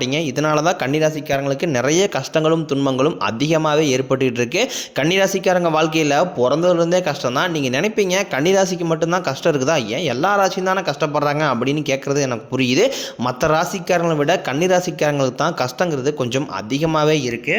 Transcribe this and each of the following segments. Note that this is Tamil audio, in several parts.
மாட்டீங்க. இதனால தான் கன்னிராசிக்காரங்களுக்கு நிறைய கஷ்டங்களும் துன்பங்களும் அதிகமாகவே ஏற்பட்டுக்கிட்டு இருக்கு கன்னிராசிக்காரங்க வாழ்க்கையில் பிறந்ததுலேருந்தே கஷ்டம் தான் நீங்கள் நினைப்பீங்க கன்னிராசிக்கு மட்டும்தான் கஷ்டம் இருக்குதா? ஏன் எல்லா ராசியும் தானே கஷ்டப்படுறாங்க அப்படின்னு கேட்குறது எனக்கு புரியுது. மற்ற ராசிக்காரங்களை விட கன்னிராசிக்காரங்களுக்கு தான் கஷ்டங்கிறது கொஞ்சம் அதிகமாகவே இருக்குது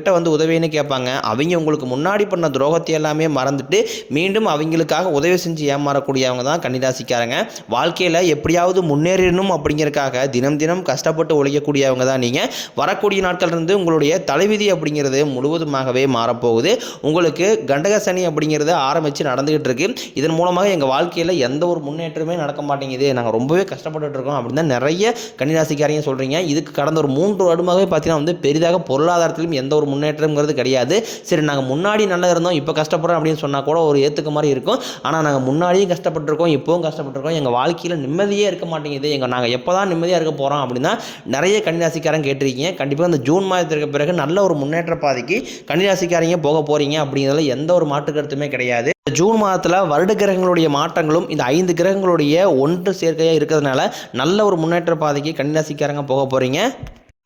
வந்து உதவின்னு கேட்பாங்க. அவங்க உங்களுக்கு முன்னாடி பண்ண துரோகத்தை எல்லாமே மறந்துட்டு மீண்டும் அவங்களுக்காக உதவி செஞ்சு ஏமாறக்கூடியவங்க தான் கன்னிராசிக்காரங்க. வாழ்க்கையில் எப்படியாவது முன்னேறணும் அப்படிங்கிறக்காக தினம் தினம் கஷ்டப்பட்டு உழைக்கக்கூடியவங்க தான் நீங்கள் வரக்கூடிய நாட்கள் இருந்து உங்களுடைய தலைவிதி அப்படிங்கிறது முழுவதுமாகவே மாறப்போகுது. உங்களுக்கு கண்டக சனி அப்படிங்கிறது ஆரம்பித்து நடந்துகிட்டு இருக்கு. இதன் மூலமாக எங்கள் வாழ்க்கையில் எந்த ஒரு முன்னேற்றமே நடக்க மாட்டேங்குது. நாங்கள் ரொம்பவே கஷ்டப்பட்டு இருக்கோம் அப்படின்னு தான் நிறைய கன்னிராசிக்காரங்க சொல்கிறீங்க இதுக்கு கடந்த ஒரு மூன்று வருடமாகவே பார்த்தீங்கன்னா வந்து பெரிதாக பொருளாதாரத்திலும் எந்த ஒரு முன்னேற்றம்ங்கிறது கிடையாது. சரி நாங்கள் முன்னாடி நல்லா இருந்தோம் இப்போ கஷ்டப்படுறோம் அப்படின்னு சொன்னால் கூட ஒரு ஏற்றுக்க மாதிரி இருக்கும். ஆனால் நாங்கள் முன்னாடியும் கஷ்டப்பட்டிருக்கோம் இப்போவும் கஷ்டப்பட்டிருக்கோம். எங்கள் வாழ்க்கையில் நிம்மதியே இருக்க மாட்டேங்குது. எங்கள் நாங்கள் எப்போ தான் நிம்மதியாக இருக்க போகிறோம் அப்படின்னா நிறைய கன்னிராசிக்காரன் கேட்டிருக்கீங்க. கண்டிப்பாக இந்த ஜூன் மாதத்திற்கு பிறகு நல்ல ஒரு முன்னேற்ற பாதைக்கு கன்னிராசிக்காரங்க போக போகிறீங்க அப்படிங்கிறதுல எந்த ஒரு மாற்று கருத்துமே கிடையாது. ஜூன் மாதத்தில் வருட கிரகங்களுடைய மாற்றங்களும் இந்த ஐந்து கிரகங்களுடைய ஒன்று சேர்க்கையாக இருக்கிறதுனால நல்ல ஒரு முன்னேற்ற பாதைக்கு கன்னிராசிக்காரங்க போக போகிறீங்க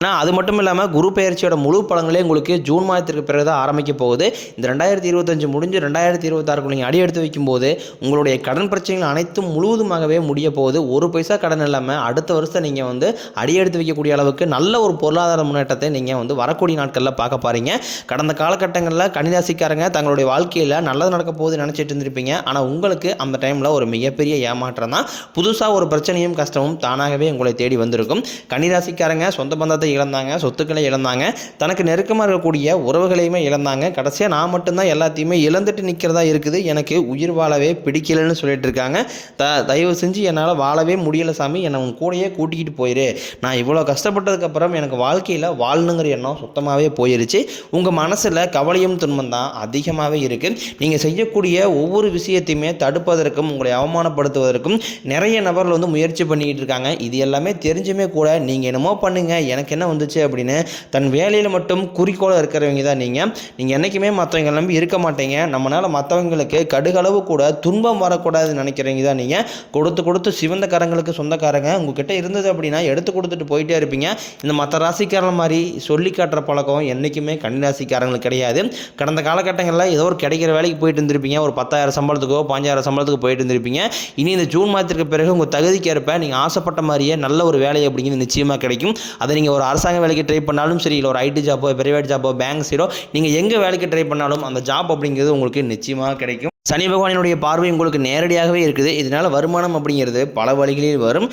ஆனால் அது மட்டும் இல்லாமல் குரு பெயர்ச்சியோட முழு பலன்களே உங்களுக்கு ஜூன் மாதத்திற்கு பிறகு தான் ஆரம்பிக்க போகுது. இந்த ரெண்டாயிரத்தி இருபத்தஞ்சு முடிஞ்சு ரெண்டாயிரத்தி இருபத்தாறுக்கு நீங்கள் அடி எடுத்து வைக்கும்போது உங்களுடைய கடன் பிரச்சனைகள் அனைத்தும் முழுவதுமாகவே முடிய போகுது. ஒரு பைசா கடன் இல்லாமல் அடுத்த வருஷம் நீங்கள் வந்து அடி எடுத்து வைக்கக்கூடிய அளவுக்கு நல்ல ஒரு பொருளாதார முன்னேற்றத்தை நீங்கள் வந்து வரக்கூடிய நாட்களில் பார்க்க பாருங்க கடந்த காலகட்டங்களில் கணிதாசிக்காரங்க தங்களுடைய வாழ்க்கையில் நல்லது நடக்க போகுது நினச்சிட்டு இருந்திருப்பீங்க. ஆனால் உங்களுக்கு அந்த டைமில் ஒரு மிகப்பெரிய ஏமாற்றம் தான். புதுசாக ஒரு பிரச்சனையும் கஷ்டமும் தானாகவே உங்களை தேடி வந்திருக்கும். கணிராசிக்காரங்க சொந்த பந்தத்தை இழந்தாங்க சொத்துக்களை இழந்தாங்க. தனக்கு நெருக்கமாக இருக்கக்கூடிய உறவுகளையுமே இழந்தாங்க. கடைசியாக நான் மட்டும்தான் எல்லாத்தையுமே இழந்துட்டு நிற்கிறதா இருக்குது. எனக்கு உயிர் வாழவே பிடிக்கலன்னு சொல்லிட்டு இருக்காங்க. த தயவு செஞ்சு என்னால் வாழவே முடியல சாமி. என்னை உன் கூடயே கூட்டிக்கிட்டு போயிரு. நான் இவ்வளோ கஷ்டப்பட்டதுக்கப்புறம் எனக்கு வாழ்க்கையில் வாழணுங்கிற எண்ணம் சுத்தமாகவே போயிருச்சு. உங்கள் மனசில் கவலையும் துன்பம் தான் அதிகமாகவே இருக்குது நீங்கள் செய்யக்கூடிய ஒவ்வொரு விஷயத்தையுமே தடுப்பதற்கும் உங்களை அவமானப்படுத்துவதற்கும் நிறைய நபர்கள் வந்து முயற்சி பண்ணிக்கிட்டு இருக்காங்க. இது எல்லாமே தெரிஞ்சுமே கூட நீங்கள் என்னமோ பண்ணுங்கள் எனக்கு என்ன வந்துச்சு அப்படின்னு தன் வேலையில் மட்டும் குறிக்கோளாக இருக்கிறவங்க தான் நீங்கள் நீங்கள் என்றைக்குமே மற்றவங்க நம்பி இருக்க மாட்டீங்க. நம்மளால் மற்றவங்களுக்கு கடுகளவு கூட துன்பம் வரக்கூடாதுன்னு நினைக்கிறவங்க தான் நீங்கள் கொடுத்து கொடுத்து சிவந்த கரங்களுக்கு சொந்தக்காரங்க. உங்ககிட்ட இருந்தது அப்படின்னா எடுத்து கொடுத்துட்டு போயிட்டே இருப்பீங்க. இந்த மற்ற ராசிக்காரன் மாதிரி சொல்லி காட்டுற பழக்கம் என்றைக்குமே கன்னிராசிக்காரங்களுக்கு கிடையாது. கடந்த காலகட்டங்களில் ஏதோ ஒரு கிடைக்கிற வேலைக்கு போயிட்டு இருந்திருப்பீங்க. ஒரு பத்தாயிரம் சம்பளத்துக்கோ பாஞ்சாயிரம் சம்பளத்துக்கு போயிட்டு இருந்திருப்பீங்க. இனி இந்த ஜூன் மாதத்திற்கு பிறகு உங்கள் தகுதிக்கு ஏற்ப நீங்கள் ஆசைப்பட்ட மாதிரியே நல்ல ஒரு வேலை அப்படிங்கிறது நிச்சயமாக கிடைக்கும். அதை நீங்கள் ஒரு அரசாங்க வேலைக்கு ட்ரை பண்ணாலும் சரி இல்லை ஒரு ஐடி ஜாப்போ பிரைவேட் ஜாப்போ பேங்க் சீரோ நீங்கள் எங்கே வேலைக்கு ட்ரை பண்ணாலும் அந்த ஜாப் அப்படிங்கிறது உங்களுக்கு நிச்சயமாக கிடைக்கும். சனி பகவானினுடைய பார்வை உங்களுக்கு நேரடியாகவே இருக்குது. இதனால் வருமானம் அப்படிங்கிறது பல வழிகளில் வரும்.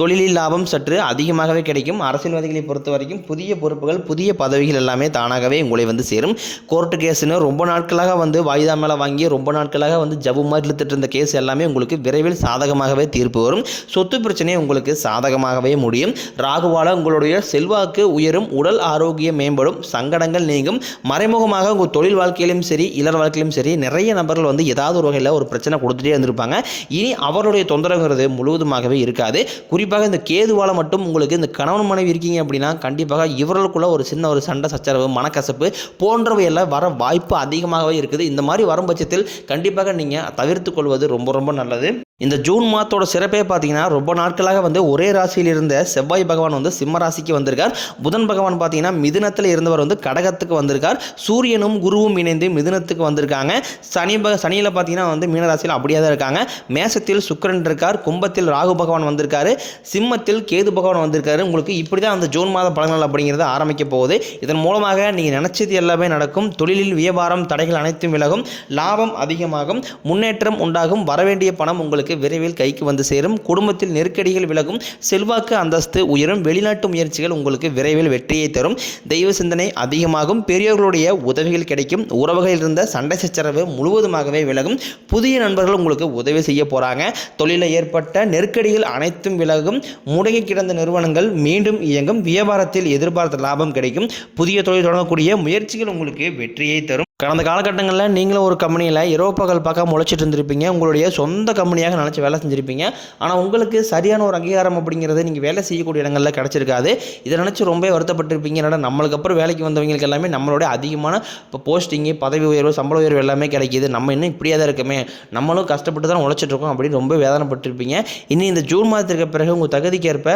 தொழிலில் லாபம் சற்று அதிகமாகவே கிடைக்கும். அரசியல்வாதிகளை பொறுத்த வரைக்கும் புதிய பொறுப்புகள் புதிய பதவிகள் எல்லாமே தானாகவே உங்களை வந்து சேரும். கோர்ட்டு கேஸுன்னு ரொம்ப நாட்களாக வந்து வாய்தா மேலே வாங்கி ரொம்ப நாட்களாக வந்து ஜவு மாதிரி இழுத்துட்டு இருந்த கேஸ் எல்லாமே உங்களுக்கு விரைவில் சாதகமாகவே தீர்ப்பு வரும். சொத்து பிரச்சனை உங்களுக்கு சாதகமாகவே முடியும். ராகுவால உங்களுடைய செல்வாக்கு உயரும் உடல் ஆரோக்கியம் மேம்படும் சங்கடங்கள் நீங்கும். மறைமுகமாக உங்கள் தொழில் வாழ்க்கையிலும் சரி இளர் வாழ்க்கையிலும் சரி நிறைய நபர்கள் வந்து ஏதாவது ஒரு வகையில் ஒரு பிரச்சனை கொடுத்துட்டே இருந்திருப்பாங்க. இனி அவருடைய தொந்தரவுங்கிறது முழுவதுமாகவே இருக்காது. குறிப்பாக இந்த கேதுவால மட்டும் உங்களுக்கு இந்த கணவன் மனைவி இருக்கீங்க அப்படின்னா கண்டிப்பாக இவர்களுக்குள்ள ஒரு சின்ன ஒரு சண்டை சச்சரவு மனக்கசப்பு போன்றவையெல்லாம் வர வாய்ப்பு அதிகமாகவே இருக்குது. இந்த மாதிரி வரும் பட்சத்தில் கண்டிப்பாக நீங்கள் தவிர்த்து கொள்வது ரொம்ப ரொம்ப நல்லது. இந்த ஜூன் மாதத்தோட சிறப்பே பார்த்தீங்கன்னா ரொம்ப நாட்களாக வந்து ஒரே ராசியில் இருந்த செவ்வாய் பகவான் வந்து சிம்ம ராசிக்கு வந்திருக்கார். புதன் பகவான் பார்த்தீங்கன்னா மிதுனத்தில் இருந்தவர் வந்து கடகத்துக்கு வந்திருக்கார். சூரியனும் குருவும் இணைந்து மிதுனத்துக்கு வந்திருக்காங்க. சனி பக சனியில் பார்த்தீங்கன்னா வந்து மீனராசியில் அப்படியே தான் இருக்காங்க. மேசத்தில் சுக்கிரன் இருக்கார். கும்பத்தில் ராகு பகவான் வந்திருக்காரு. சிம்மத்தில் கேது பகவான் வந்திருக்காரு. உங்களுக்கு இப்படி தான் அந்த ஜூன் மாத பலன்கள் அப்படிங்கிறது ஆரம்பிக்க போகுது. இதன் மூலமாக நீங்கள் நினச்சது எல்லாமே நடக்கும். தொழிலில் வியாபாரம் தடைகள் அனைத்தும் விலகும். லாபம் அதிகமாகும். முன்னேற்றம் உண்டாகும். வரவேண்டிய பணம் உங்களுக்கு விரைவில் கைக்கு வந்து சேரும். குடும்பத்தில் நெருக்கடிகள் விலகும். செல்வாக்கு அந்தஸ்து உயரும். வெளிநாட்டு முயற்சிகள் உங்களுக்கு விரைவில் வெற்றியை தரும். தெய்வ சிந்தனை அதிகமாகும். பெரியோர்களுடைய உதவிகள் கிடைக்கும். உறவுகளில் இருந்த சண்டை சச்சரவு முழுவதுமாகவே விலகும். புதிய நண்பர்கள் உங்களுக்கு உதவி செய்ய போகிறாங்க தொழிலில் ஏற்பட்ட நெருக்கடிகள் அனைத்தும் விலகும். முடங்கி கிடந்த நிறுவனங்கள் மீண்டும் இயங்கும். வியாபாரத்தில் எதிர்பார்த்த லாபம் கிடைக்கும். புதிய தொழில் தொடங்கக்கூடிய முயற்சிகள் உங்களுக்கு வெற்றியை தரும். கடந்த காலகட்டங்களில் நீங்களும் ஒரு கம்பெனியில் இரவு பகல் பார்க்க முளைச்சிட்டு இருந்திருப்பீங்க. உங்களுடைய சொந்த கம்பெனியாக நினச்சி வேலை செஞ்சுருப்பீங்க. ஆனால் உங்களுக்கு சரியான ஒரு அங்கீகாரம் அப்படிங்கிறது நீங்கள் வேலை செய்யக்கூடிய இடங்களில் கிடச்சிருக்காது. இதை நினச்சி ரொம்ப வருத்தப்பட்டிருப்பீங்க. என்னடா நம்மளுக்கு அப்புறம் வேலைக்கு வந்தவங்களுக்கு எல்லாமே நம்மளோட அதிகமான இப்போ போஸ்டிங்கு பதவி உயர்வு சம்பள உயர்வு எல்லாமே கிடைக்கிது. நம்ம இன்னும் இப்படியே தான் இருக்குமே. நம்மளும் கஷ்டப்பட்டு தான் உழைச்சிட்டுருக்கோம் அப்படின்னு ரொம்ப வேதனைப்பட்டிருப்பீங்க. இனி இந்த ஜூன் மாதத்திற்கு பிறகு உங்கள் தகுதிக்கேற்ப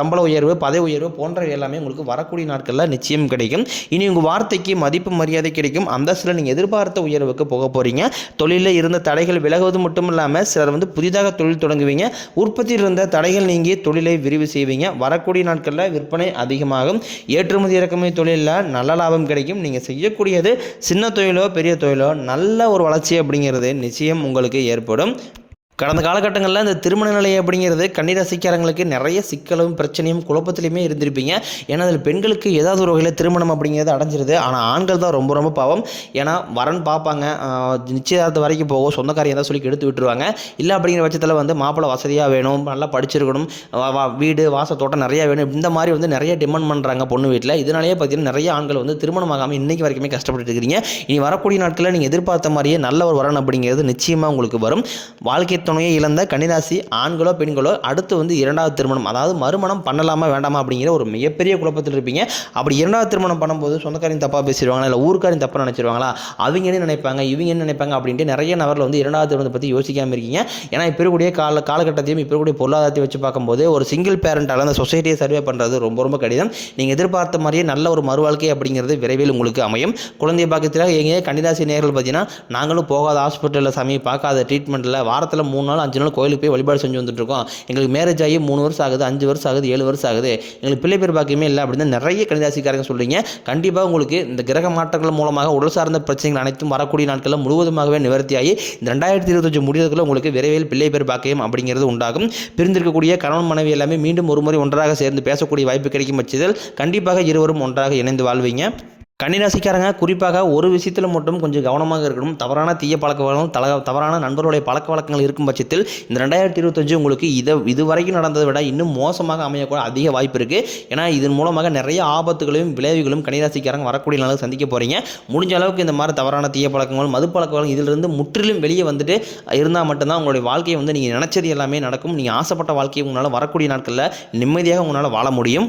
சம்பள உயர்வு பதவி உயர்வு போன்றவை எல்லாமே உங்களுக்கு வரக்கூடிய நாட்களில் நிச்சயம் கிடைக்கும். இனி உங்கள் வார்த்தைக்கு மதிப்பு மரியாதை கிடைக்கும். அந்தஸ்தில் நீங்கள் எதிர்பார்த்த உயர்வுக்கு போக போகிறீங்க தொழிலில் இருந்த தடைகள் விலகுவது மட்டும் இல்லாமல் சிலர் வந்து புதிதாக தொழில் தொடங்குவீங்க. உற்பத்தியில் இருந்த தடைகள் நீங்கி தொழிலை விரிவு செய்வீங்க. வரக்கூடிய நாட்களில் விற்பனை அதிகமாகும். ஏற்றுமதி இறக்குமதி தொழிலில் நல்ல லாபம் கிடைக்கும். நீங்கள் செய்யக்கூடியது சின்ன தொழிலோ பெரிய தொழிலோ நல்ல ஒரு வளர்ச்சி அப்படிங்கிறது நிச்சயம் உங்களுக்கு ஏற்படும். கடந்த காலகட்டங்களில் இந்த திருமண நிலை அப்படிங்கிறது கன்னிராசிக்காரங்களுக்கு நிறைய சிக்கலும் பிரச்சனையும் குழப்பத்திலையுமே இருந்திருப்பீங்க. ஏன்னா அதில் பெண்களுக்கு ஏதாவது ஒரு வகையில் திருமணம் அப்படிங்கிறது அடைஞ்சிருது. ஆனால் ஆண்கள் தான் ரொம்ப ரொம்ப பாவம். ஏன்னா வரன் பார்ப்பாங்க நிச்சயதார்த்த நிச்சயதார்த்தம் வரைக்கும் போகும் சொந்தக்காரியம் தான் சொல்லி எடுத்து விட்டுருவாங்க. இல்லை அப்படிங்கிற பட்சத்தில் வந்து மாப்பிள்ளை வசதியாக வேணும் நல்லா படிச்சிருக்கணும். வா- வீடு வாச தோட்டம் நிறையா வேணும். இந்த மாதிரி வந்து நிறைய டிமாண்ட் பண்ணுறாங்க பொண்ணு வீட்டில் இதனாலேயே பார்த்தீங்கன்னா நிறைய ஆண்கள் வந்து திருமணம் ஆகாமல் இன்றைக்கி வரைக்குமே கஷ்டப்பட்டு இருக்கிறீங்க இனி வரக்கூடிய நாட்களில் நீங்கள் எதிர்பார்த்த மாதிரியே நல்ல ஒரு வரன் அப்படிங்கிறது நிச்சயமாக உங்களுக்கு வரும். வாழ்க்கை துணையை இழந்த கன்னிராசி ஆண்களோ பெண்களோ அடுத்து வந்து இரண்டாவது திருமணம். அதாவது மறுமணம் பண்ணலாமா வேண்டாமா அப்படிங்கிற ஒரு மிகப்பெரிய குழப்பத்தில் இருப்பீங்க. அப்படி இரண்டாவது திருமணம் பண்ணும்போது சொந்தக்காரையும் தப்பாக பேசிடுவாங்களா இல்லை ஊருக்காரையும் தப்பாக நினச்சிருவாங்களா? அவங்க என்ன நினைப்பாங்க இவங்க என்ன நினைப்பாங்க அப்படின்ட்டு நிறைய நபரில் வந்து இரண்டாவது திருமணத்தை பற்றி யோசிக்காமல் இருக்கீங்க. ஏன்னா இப்போ இருக்கக்கூடிய கால காலகட்டத்தையும் இப்போ இருக்கக்கூடிய பொருளாதாரத்தையும் வச்சு பார்க்கும்போது ஒரு சிங்கிள் பேரண்டால் அந்த சொசைட்டியை சர்வே பண்ணுறது ரொம்ப ரொம்ப கடினம். நீங்கள் எதிர்பார்த்த மாதிரியே நல்ல ஒரு மறுவாழ்க்கை அப்படிங்கிறது விரைவில் உங்களுக்கு அமையும். குழந்தை பாக்கியத்தில் எங்கேயே கன்னிராசி நேர்கள் பார்த்தீங்கன்னா நாங்களும் போகாத ஹாஸ்பிட்டலில் சாமி பார்க்காத ட்ரீட்மெண்ட்டில் வாரத்தில் மூணு மூணு நாள் அஞ்சு நாள் கோயிலுக்கு போய் வழிபாடு செஞ்சு வந்துட்டுருக்கோம். எங்களுக்கு மேரேஜ் ஆகி மூணு வருஷம் ஆகுது அஞ்சு வருஷம் ஆகுது ஏழு வருஷம் ஆகுது. எங்களுக்கு பிள்ளை பேர் பாக்கியமே இல்லை அப்படின்னு நிறைய கணிதாசிக்காரங்க சொல்கிறீங்க கண்டிப்பாக உங்களுக்கு இந்த கிரக மாற்றங்கள் மூலமாக உடல் சார்ந்த பிரச்சனைகள் அனைத்தும் வரக்கூடிய நாட்களில் முழுவதுமாகவே நிவர்த்தியாகி இந்த ரெண்டாயிரத்தி இருபத்தஞ்சு முடிவதற்குள்ள உங்களுக்கு விரைவில் பிள்ளை பேர் பாக்கியம் அப்படிங்கிறது உண்டாகும். பிரிந்திருக்கக்கூடிய கணவன் மனைவி எல்லாமே மீண்டும் ஒரு முறை ஒன்றாக சேர்ந்து பேசக்கூடிய வாய்ப்பு கிடைக்கும் பட்சத்தில் கண்டிப்பாக இருவரும் ஒன்றாக இணைந்து வாழ்வீங்க. கன்னிராசிக்காரங்க குறிப்பாக ஒரு விஷயத்தில் மட்டும் கொஞ்சம் கவனமாக இருக்கணும். தவறான தீய பழக்க வழக்கம் தல தவறான நண்பர்களுடைய பழக்க வழக்கங்கள் இருக்கும் பட்சத்தில் இந்த ரெண்டாயிரத்தி இருபத்தஞ்சு உங்களுக்கு இதை இதுவரைக்கும் நடந்ததை விட இன்னும் மோசமாக அமையக்கூட அதிக வாய்ப்பு இருக்குது ஏன்னா இதன் மூலமாக நிறைய ஆபத்துகளையும் விளைவுகளும் கன்னிராசிக்காரங்க வரக்கூடிய நாளில் சந்திக்க போகிறீங்க முடிஞ்ச அளவுக்கு இந்த மாதிரி தவறான தீய பழக்கங்கள் மது பழக்க வழக்கம் இதிலிருந்து முற்றிலும் வெளியே வந்துட்டு இருந்தால் மட்டும்தான் உங்களுடைய வாழ்க்கையை வந்து நீங்கள் நினச்சது எல்லாமே நடக்கும். நீங்கள் ஆசைப்பட்ட வாழ்க்கையை உங்களால் வரக்கூடிய நாட்களில் நிம்மதியாக உங்களால் வாழ முடியும்.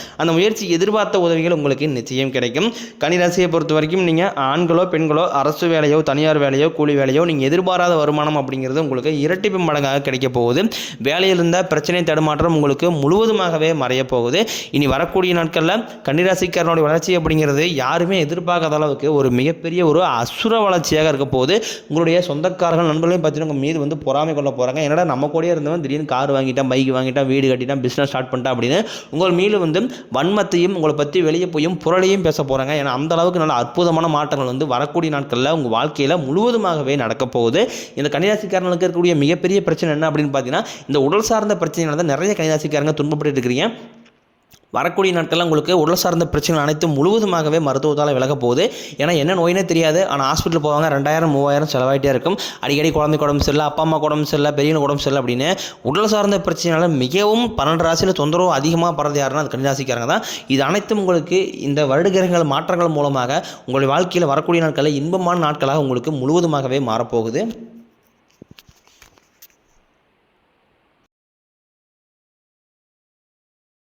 அந்த முயற்சி எதிர்பார்த்த உதவிகள் உங்களுக்கு நிச்சயம் கிடைக்கும். கனிராசியை பொறுத்த வரைக்கும் நீங்கள் ஆண்களோ பெண்களோ அரசு வேலையோ தனியார் வேலையோ கூலி வேலையோ நீங்கள் எதிர்பாராத வருமானம் அப்படிங்கிறது உங்களுக்கு இரட்டிப்பு மடங்காக கிடைக்க போகுது. வேலையில் இருந்த பிரச்சனை தடுமாற்றம் உங்களுக்கு முழுவதுமாகவே மறைய போகுது. இனி வரக்கூடிய நாட்களில் கன்னிராசிக்காரனுடைய வளர்ச்சி அப்படிங்கிறது யாருமே எதிர்பார்க்காத அளவுக்கு ஒரு மிகப்பெரிய ஒரு அசுர வளர்ச்சியாக இருக்க போகுது. உங்களுடைய சொந்தக்காரர்கள் நண்பர்களையும் பார்த்தீங்கன்னா உங்கள் மீது வந்து பொறாமை கொள்ள போகிறாங்க என்னடா நம்ம கூடயே இருந்தவன் திடீர்னு கார் வாங்கிட்டான் பைக் வாங்கிட்டான் வீடு கட்டிட்டான் பிஸ்னஸ் ஸ்டார்ட் பண்ணிட்டான் அப்படின்னு உங்கள் மீது வந்து வன்மத்தையும் உங்களை பற்றி வெளியே போயும் புரளையும் பேச போகிறாங்க ஏன்னா அந்த அளவுக்கு நல்ல அற்புதமான மாற்றங்கள் வந்து வரக்கூடிய நாட்களில் உங்கள் வாழ்க்கையில் முழுவதுமாகவே நடக்க போகுது. இந்த கன்னிராசிக்காரங்களுக்கு இருக்கக்கூடிய மிகப்பெரிய பிரச்சனை என்ன அப்படின்னு பார்த்தீங்கன்னா இந்த உடல் சார்ந்த பிரச்சனைகள் தான் நிறைய கன்னிராசிக்காரங்க துன்பப்பட்டு இருக்கிறீங்க. வரக்கூடிய நாட்களில் உங்களுக்கு உடல் சார்ந்த பிரச்சனைகள் அனைத்தும் முழுவதுமாகவே மருத்துவத்தால் விலக போகுது. ஏன்னா என்ன நோயினே தெரியாது. ஆனால் ஹாஸ்பிட்டல் போவாங்க. ரெண்டாயிரம் மூவாயிரம் செலவாயிட்டே இருக்கும். அடிக்கடி குழந்தைக்கு உடம்பு சரியில்லை அப்பா அம்மா உடம்பு சரியில்லை பெரியவனுக்கு உடம்பு சரியில்லை அப்படின்னு உடல் சார்ந்த பிரச்சனையால மிகவும் பன்னெண்டு ராசியில் தொந்தரவு அதிகமாக படுறது யாருன்னா அது கன்னிராசிக்காரங்க தான். இது அனைத்தும் உங்களுக்கு இந்த வருடகிரகங்கள் மாற்றங்கள் மூலமாக உங்களுடைய வாழ்க்கையில் வரக்கூடிய நாட்களில் இன்பமான நாட்களாக உங்களுக்கு முழுவதுமாகவே மாறப்போகுது.